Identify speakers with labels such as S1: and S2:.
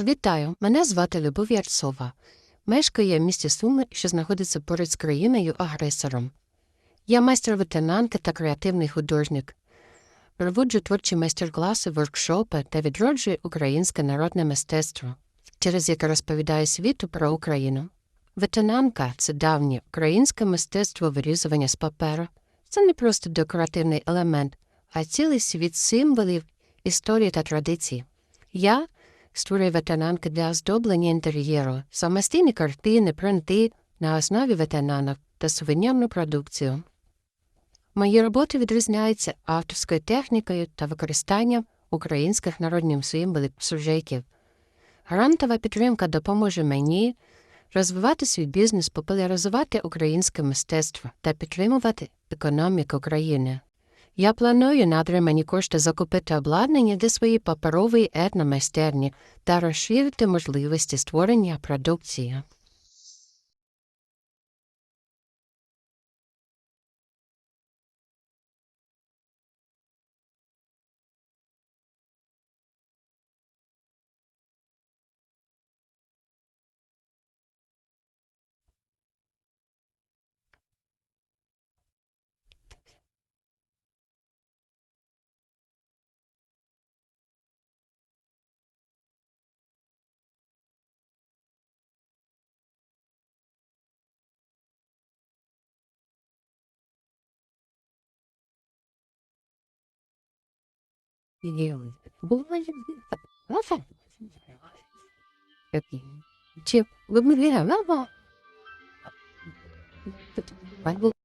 S1: Вітаю, мене звати Любов Ярцова. Мешкаю я в місті Суми, що знаходиться поряд з країною-агресором. Я майстер-ветенанка та креативний художник. Проводжу творчі майстер-класи, воркшопи та відроджую українське народне мистецтво, через яке розповідаю світу про Україну. Ветенанка це давнє українське мистецтво вирізування з паперу. Це не просто декоративний елемент, а цілий світ символів, історії та традицій. Я створюю ветенанки для оздоблення інтер'єру, самостійні картини, принти на основі ветенанок та сувенірну продукцію. Мої роботи відрізняються авторською технікою та використанням українських народних символів сюжетів. Грантова підтримка допоможе мені розвивати свій бізнес, популяризувати українське мистецтво та підтримувати економіку країни. Я планую надтримані кошти закупити обладнання для своєї паперової етномайстерні та розширити можливості створення продукції. nhiều cũng rất phải 여기 지금 의미를 하나 봐. 완국